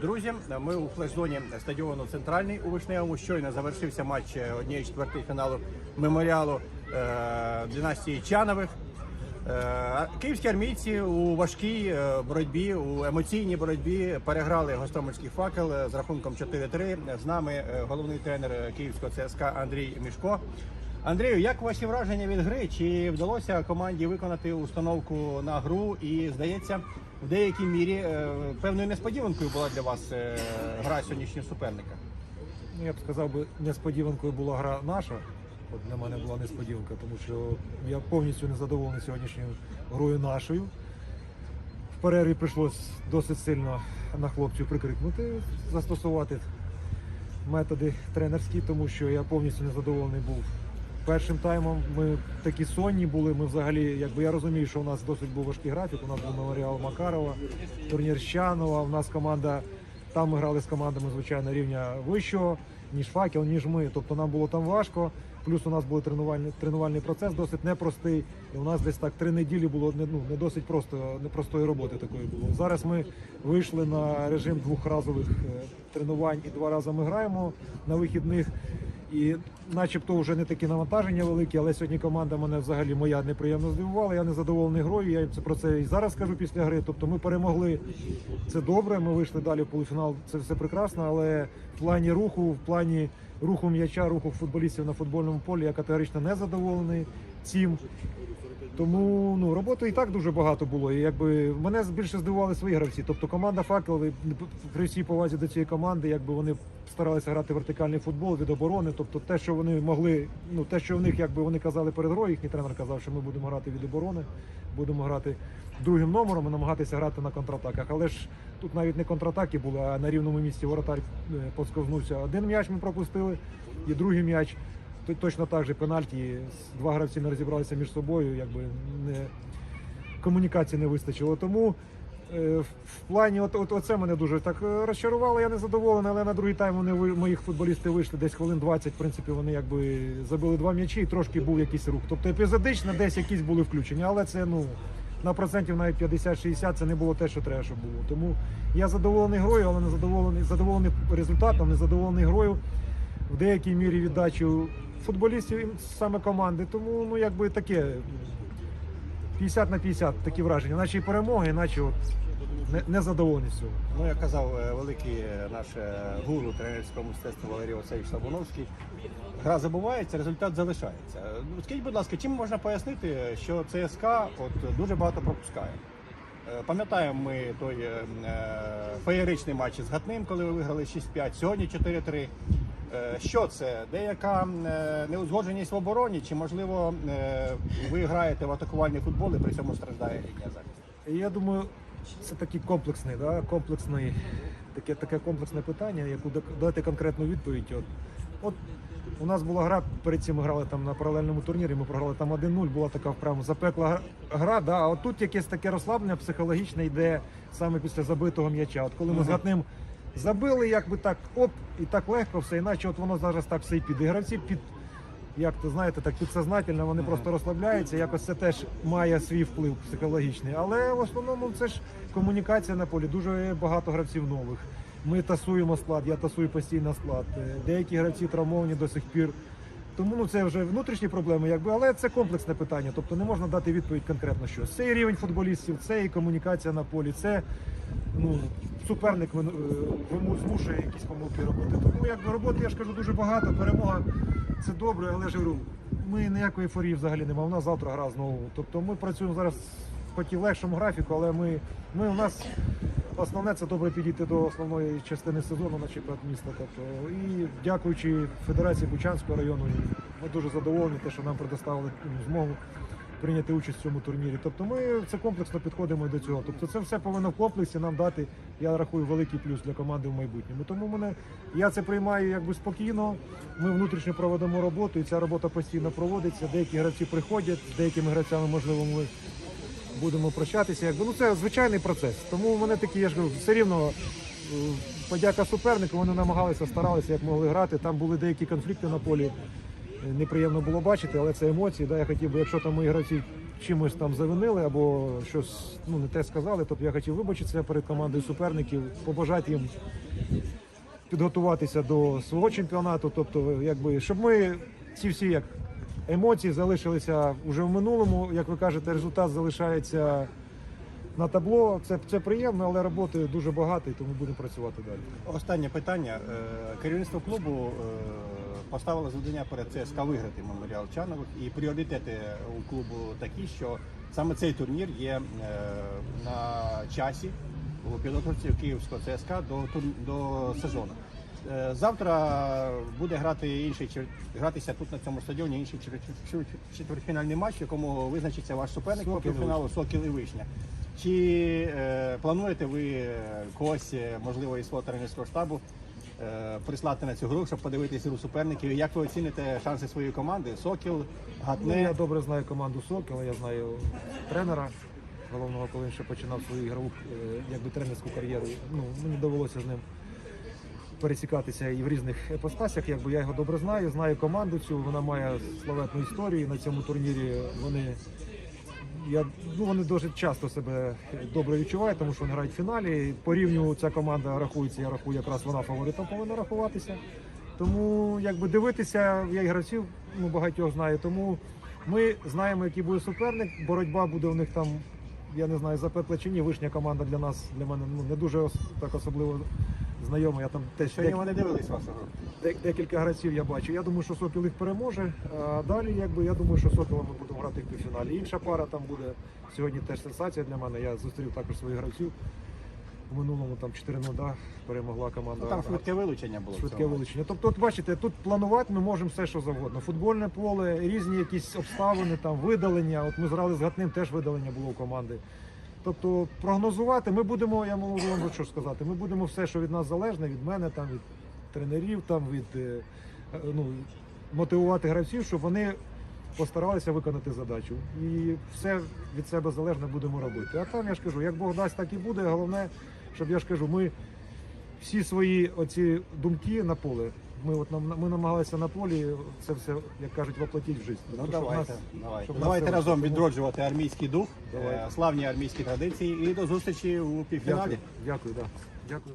Друзі, ми у флеш-зоні стадіону Центральний у Вишневому. Щойно завершився матч е, однієї четвертої фіналу меморіалу е, династії Чанових. Е, Київські армійці у важкій боротьбі, у емоційній боротьбі переграли Гостомельський факел з рахунком 4-3. З нами головний тренер Київського ЦСКА Андрій Мішко. Андрію, як ваші враження від гри? Чи вдалося команді виконати установку на гру? І здається, в деякій мірі е, певною несподіванкою була для вас е, гра сьогоднішнього суперника. Ну, я б сказав би, несподіванкою була гра наша. От для мене була несподіванка, тому що я повністю не задоволений сьогоднішньою грою нашою. В перерві прийшлось досить сильно на хлопців прикрикнути, застосувати методи тренерські, тому що я повністю не задоволений був першим таймом. Ми такі сонні були. Ми взагалі, якби я розумію, що у нас досить був важкий графік. У нас був меморіал Макарова, турнір Щанова. У нас команда там ми грали з командами, звичайно, рівня вищого, ніж факел, ніж ми. Тобто нам було там важко. Плюс у нас був тренувальний, тренувальний процес досить непростий. І у нас десь так три неділі було не, ну, не досить просто, непростої роботи такої було. Зараз ми вийшли на режим двохразових е, тренувань і два рази ми граємо на вихідних. І начебто вже не такі навантаження великі, але сьогодні команда мене взагалі моя неприємно здивувала. Я не задоволений грою. Я це про це і зараз скажу після гри. Тобто ми перемогли. Це добре. Ми вийшли далі в полуфінал. Це все прекрасно. Але в плані руху, в плані руху м'яча, руху футболістів на футбольному полі я категорично не задоволений цим. Тому ну роботи і так дуже багато було. І якби мене більше здивували свої гравці. Тобто команда факел при всій повазі до цієї команди, якби вони старалися грати вертикальний футбол від оборони. Тобто, те, що вони могли, ну те, що в них, якби вони казали перед грою, їхній тренер казав, що ми будемо грати від оборони, будемо грати другим номером і намагатися грати на контратаках. Але ж тут навіть не контратаки були, а на рівному місці воротар е, посковзнувся. Один м'яч ми пропустили, і другий м'яч. То- Точно так же пенальті. Два гравці не розібралися між собою, якби не комунікації не вистачило. Тому е, в плані, от, от оце мене дуже так е, розчарувало. Я не задоволений, але на другий тайм вони моїх футболісти вийшли десь хвилин 20, В принципі, вони якби забили два м'ячі і трошки був якийсь рух. Тобто епізодично десь якісь були включені, але це ну. На процентів навіть 50-60 це не було те, що треба, щоб було. Тому я задоволений грою, але не задоволений, задоволений результатом, не задоволений грою в деякій мірі віддачу футболістів саме команди. Тому ну якби таке 50 на 50 такі враження, наче і перемоги, наче от не, незадоволеність. Ну, як казав е, великий е, наш е, гуру тренерського мистецтва Валерій Васильович Слабуновський, гра забувається, результат залишається. Ну, Скажіть, будь ласка, чим можна пояснити, що ЦСКА от дуже багато пропускає? Пам'ятаємо ми той феєричний матч з Гатним, коли ви виграли 6-5, сьогодні 4-3. Е, Що це? Деяка е, неузгодженість в обороні, чи можливо е, ви граєте в атакувальний футбол і при цьому страждає лінія захисту? Я думаю, це такий комплексний, да, комплексний, таке, таке комплексне питання, яку дати конкретну відповідь. От, от у нас була гра, перед цим ми грали там на паралельному турнірі, ми програли там 1-0, була така вправо запекла гра- да, а от тут якесь таке розслаблення психологічне йде саме після забитого м'яча. От коли ми з Гатним забили, якби так, оп, і так легко все, іначе от воно зараз так все і піде. І Гравці під як то знаєте, так підсознательно вони просто розслабляються. Якось це теж має свій вплив психологічний. Але в основному це ж комунікація на полі. Дуже багато гравців нових. Ми тасуємо склад, я тасую постійно склад. Е, Деякі гравці травмовані до сих пір. Тому ну це вже внутрішні проблеми, якби, але це комплексне питання. Тобто не можна дати відповідь конкретно що. Це і рівень футболістів, це і комунікація на полі, це ну, суперник е, змушує якісь помилки робити. Тому якби роботи, я ж кажу, дуже багато. Перемога це добре, але ж говорю, ми ніякої ейфорії взагалі немає. У нас завтра гра знову. Тобто ми працюємо зараз хоч і в легшому графіку, але ми, ми у нас основне це добре підійти до основної частини сезону на чемпіонат міста. Тобто, і дякуючи Федерації Бучанського району, ми дуже задоволені, те, що нам предоставили ну, змогу прийняти участь в цьому турнірі. Тобто ми це комплексно підходимо до цього. Тобто це все повинно в комплексі нам дати, я рахую, великий плюс для команди в майбутньому. Тому мене я це приймаю якби спокійно. Ми внутрішньо проведемо роботу, і ця робота постійно проводиться. Деякі гравці приходять, з деякими гравцями, можливо, ми будемо прощатися. Якби ну це звичайний процес. Тому у мене такі, я ж кажу, все рівно. е, Подяка супернику, вони намагалися, старалися, як могли грати. Там були деякі конфлікти на полі. Е, Неприємно було бачити, але це емоції. Да? Я хотів би, якщо там мої гравці чимось там завинили або щось ну, не те сказали, тобто я хотів вибачитися перед командою суперників, побажати їм підготуватися до свого чемпіонату. Тобто, якби, щоб ми ці всі як емоції залишилися вже в минулому. Як ви кажете, результат залишається на табло. Це, це приємно, але роботи дуже багато, і тому будемо працювати далі. Останнє питання. Е, Керівництво клубу поставило завдання перед ЦСКА виграти меморіал Чанових, і пріоритети у клубу такі, що саме цей турнір є е, на часі у підготовці Київського ЦСКА до, до сезону. Е, Завтра буде грати інший гратися тут на цьому стадіоні інший четвертьфінальний матч, в якому визначиться ваш суперник по півфіналу Сокіл і Вишня. Чи е, плануєте ви е, когось, можливо, із свого тренерського штабу прислати на цю гру, щоб подивитися гру суперників? Як ви оціните шанси своєї команди? Сокіл, Ну, я добре знаю команду Сокола, я знаю тренера головного, коли він ще починав свою ігрову е, якби тренерську кар'єру. Ну, мені довелося з ним пересікатися і в різних епостасях. Якби я його добре знаю, знаю команду цю, вона має славетну історію. На цьому турнірі вони. Я, ну, вони дуже часто себе добре відчувають, тому що вони грають в фіналі. По рівню ця команда рахується, я рахую, якраз вона фаворитом повинна рахуватися. Тому якби дивитися, я і гравців ну, багатьох знаю. Тому ми знаємо, який буде суперник. Боротьба буде у них там, я не знаю, запекла чи ні. Вишня команда для нас, для мене ну, не дуже так особливо знайома. Я там теж Сьогодні дек- вони дивились вашу гру. де- декілька гравців я бачу. Я думаю, що Сокіл їх переможе. А далі, якби я думаю, що Сокола ми будемо грати в півфіналі. Інша пара там буде сьогодні теж сенсація для мене. Я зустрів також своїх гравців. У минулому там 4-0 да, перемогла команда. Ну, там швидке вилучення було. Швидке вилучення. Тобто, от бачите, тут планувати ми можемо все, що завгодно. Футбольне поле, різні якісь обставини, там видалення. От ми зграли з Гатним, теж видалення було у команди. Тобто прогнозувати ми будемо, я можу вам що сказати, ми будемо все, що від нас залежне, від мене, там, від тренерів, там, від е, е, ну, мотивувати гравців, щоб вони постаралися виконати задачу. І все від себе залежне будемо робити. А там я ж кажу, як Бог дасть, так і буде. Головне, щоб я ж кажу, ми всі свої оці думки на поле. Ми от нам ми намагалися на полі це все, як кажуть, воплотити в життя. Ну давайте, нас- давайте. щоб нас давайте це разом відроджувати армійський дух, Давайте. е, славні армійські традиції і до зустрічі у півфіналі. Дякую, дякую, да. дякую.